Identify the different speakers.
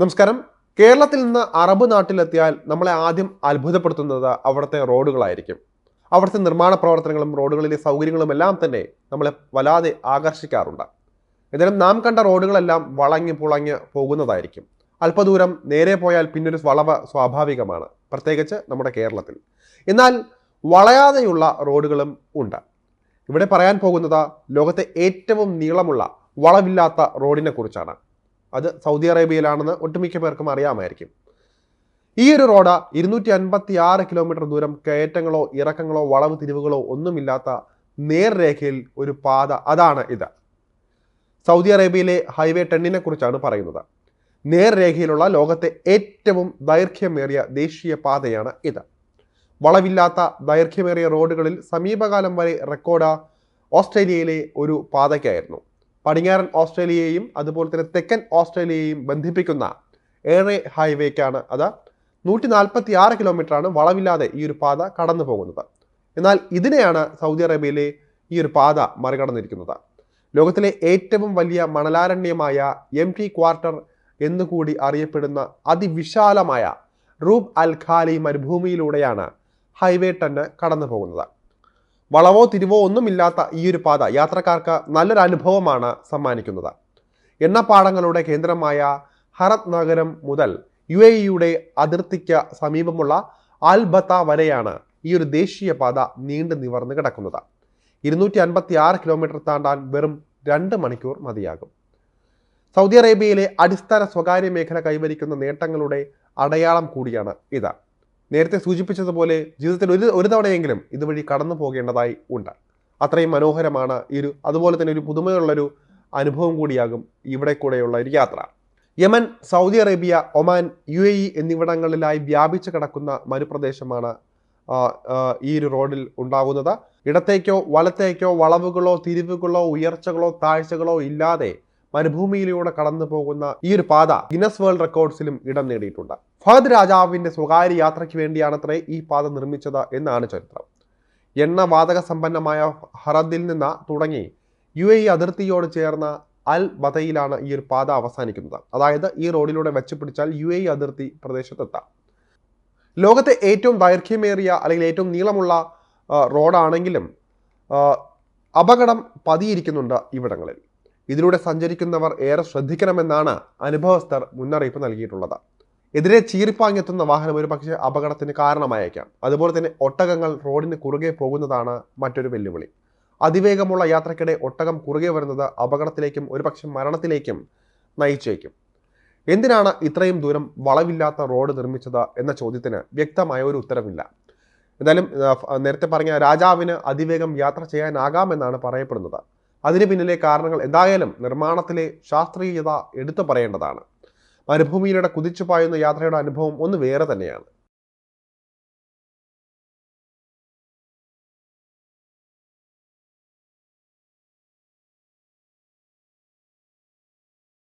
Speaker 1: നമസ്കാരം. കേരളത്തിൽ നിന്ന് അറബ് നാട്ടിലെത്തിയാൽ നമ്മളെ ആദ്യം അത്ഭുതപ്പെടുത്തുന്നത് അവിടുത്തെ റോഡുകളായിരിക്കും. അവിടുത്തെ നിർമ്മാണ പ്രവർത്തനങ്ങളും റോഡുകളിലെ സൗകര്യങ്ങളും എല്ലാം തന്നെ നമ്മളെ വല്ലാതെ ആകർഷിക്കാറുണ്ട്. എന്നാലും നാം കണ്ട റോഡുകളെല്ലാം വളഞ്ഞ് പുളഞ്ഞ് പോകുന്നതായിരിക്കും. അല്പദൂരം നേരെ പോയാൽ പിന്നൊരു വളവ് സ്വാഭാവികമാണ് പ്രത്യേകിച്ച് നമ്മുടെ കേരളത്തിൽ. എന്നാൽ വളയാതെയുള്ള റോഡുകളും ഉണ്ട്. ഇവിടെ പറയാൻ പോകുന്നത് ലോകത്തെ ഏറ്റവും നീളമുള്ള വളവില്ലാത്ത റോഡിനെ കുറിച്ചാണ് അത് സൗദി അറേബ്യയിലാണെന്ന് ഒട്ടുമിക്ക പേർക്കും അറിയാമായിരിക്കും. ഈ ഒരു റോഡ് ഇരുന്നൂറ്റി അൻപത്തി ആറ് കിലോമീറ്റർ ദൂരം കയറ്റങ്ങളോ ഇറക്കങ്ങളോ വളവ് തിരിവുകളോ ഒന്നുമില്ലാത്ത നേർരേഖയിൽ ഒരു പാത. അതാണ് ഇത്. സൗദി അറേബ്യയിലെ ഹൈവേ ടെന്നിനെ കുറിച്ചാണ് പറയുന്നത്. നേർരേഖയിലുള്ള ലോകത്തെ ഏറ്റവും ദൈർഘ്യമേറിയ ദേശീയ പാതയാണ് ഇത്. വളവില്ലാത്ത ദൈർഘ്യമേറിയ റോഡുകളിൽ സമീപകാലം വരെ റെക്കോർഡ് ഓസ്ട്രേലിയയിലെ ഒരു പാതയ്ക്കായിരുന്നു. പടിഞ്ഞാറൻ ഓസ്ട്രേലിയയെയും അതുപോലെ തന്നെ തെക്കൻ ഓസ്ട്രേലിയയെയും ബന്ധിപ്പിക്കുന്ന ഏറെ ഹൈവേക്കാണ് അത്. നൂറ്റി നാൽപ്പത്തി ആറ് കിലോമീറ്ററാണ് വളവില്ലാതെ ഈ ഒരു പാത കടന്നു പോകുന്നത്. എന്നാൽ ഇതിനെയാണ് സൗദി അറേബ്യയിലെ ഈ ഒരു പാത മറികടന്നിരിക്കുന്നത്. ലോകത്തിലെ ഏറ്റവും വലിയ മണലാരണ്യമായ എം ടി ക്വാർട്ടർ എന്നുകൂടി അറിയപ്പെടുന്ന അതിവിശാലമായ റൂബ് അൽ ഖാലി മരുഭൂമിയിലൂടെയാണ് ഹൈവേ ടെന്ന് കടന്നു പോകുന്നത്. വളവോ തിരിവോ ഒന്നുമില്ലാത്ത ഈ ഒരു പാത യാത്രക്കാർക്ക് നല്ലൊരു അനുഭവമാണ് സമ്മാനിക്കുന്നത് എണ്ണപ്പാടങ്ങളുടെ കേന്ദ്രമായ ഹറത് നഗരം മുതൽ യു എ ഇയുടെ അതിർത്തിക്ക് സമീപമുള്ള ആൽബത്ത വരെയാണ് ഈ ഒരു ദേശീയപാത നീണ്ടു നിവർന്ന് കിടക്കുന്നത്. ഇരുന്നൂറ്റി അൻപത്തി ആറ് കിലോമീറ്റർ താണ്ടാൻ വെറും രണ്ട് മണിക്കൂർ മതിയാകും. സൗദി അറേബ്യയിലെ അടിസ്ഥാന സ്വകാര്യ മേഖല കൈവരിക്കുന്ന നേട്ടങ്ങളുടെ അടയാളം കൂടിയാണ് ഇത്. നേരത്തെ സൂചിപ്പിച്ചതുപോലെ ജീവിതത്തിൽ ഒരു ഒരു തവണയെങ്കിലും ഇതുവഴി കടന്നു പോകേണ്ടതായി ഉണ്ട്. അത്രയും മനോഹരമാണ് ഈ ഒരു അതുപോലെ തന്നെ ഒരു പുതുമയുള്ളൊരു അനുഭവം കൂടിയാകും ഇവിടെ കൂടെയുള്ള ഒരു യാത്ര. Yemen Saudi Arabia Oman U A E എന്നിവിടങ്ങളിലായി വ്യാപിച്ചു കിടക്കുന്ന മരുപ്രദേശമാണ് ഈ ഒരു റോഡിൽ ഉണ്ടാകുന്നത്. ഇടത്തേക്കോ വലത്തേക്കോ വളവുകളോ തിരിവുകളോ ഉയർച്ചകളോ താഴ്ചകളോ ഇല്ലാതെ മരുഭൂമിയിലൂടെ കടന്നു പോകുന്ന ഈ ഒരു പാത ഗിനസ് വേൾഡ് റെക്കോർഡ്സിലും ഇടം നേടിയിട്ടുണ്ട്. ഫഹദ് രാജാവിന്റെ സ്വകാര്യ യാത്രയ്ക്ക് വേണ്ടിയാണത്രേ ഈ പാത നിർമ്മിച്ചത് എന്നാണ് ചരിത്രം. എണ്ണ വാതക സമ്പന്നമായ ഹറദിൽ നിന്ന് തുടങ്ങി യു എ അതിർത്തിയോട് ചേർന്ന അൽ ബതയിലാണ് ഈ ഒരു പാത അവസാനിക്കുന്നത്. അതായത് ഈ റോഡിലൂടെ വെച്ച് പിടിച്ചാൽ യു എ അതിർത്തി പ്രദേശത്തെത്താം. ലോകത്തെ ഏറ്റവും ദൈർഘ്യമേറിയ അല്ലെങ്കിൽ ഏറ്റവും നീളമുള്ള റോഡാണെങ്കിലും അപകടം പതിയിരിക്കുന്നുണ്ട് ഇവിടങ്ങളിൽ. ഇതിലൂടെ സഞ്ചരിക്കുന്നവർ ഏറെ ശ്രദ്ധിക്കണമെന്നാണ് അനുഭവസ്ഥർ മുന്നറിയിപ്പ് നൽകിയിട്ടുള്ളത്. എതിരെ ചീറിപ്പാഞ്ഞെത്തുന്ന വാഹനം ഒരു പക്ഷേ അപകടത്തിന് കാരണമായേക്കാം. അതുപോലെ തന്നെ ഒട്ടകങ്ങൾ റോഡിന് കുറുകെ പോകുന്നതാണ് മറ്റൊരു വെല്ലുവിളി. അതിവേഗമുള്ള യാത്രക്കിടെ ഒട്ടകം കുറുകെ വരുന്നത് അപകടത്തിലേക്കും ഒരുപക്ഷെ മരണത്തിലേക്കും നയിച്ചേക്കും. എന്തിനാണ് ഇത്രയും ദൂരം വളവില്ലാത്ത റോഡ് നിർമ്മിച്ചത് എന്ന ചോദ്യത്തിന് വ്യക്തമായ ഒരു ഉത്തരവില്ല എന്തായാലും നേരത്തെ പറഞ്ഞ രാജാവിന് അതിവേഗം യാത്ര ചെയ്യാനാകാമെന്നാണ് പറയപ്പെടുന്നത്. അതിന് പിന്നിലെ കാരണങ്ങൾ എന്തായാലും നിർമ്മാണത്തിലെ ശാസ്ത്രീയത എടുത്തു പറയേണ്ടതാണ്. മരുഭൂമിയിലൂടെ കുതിച്ചു പായുന്ന യാത്രയുടെ അനുഭവം ഒന്ന് വേറെ തന്നെയാണ്.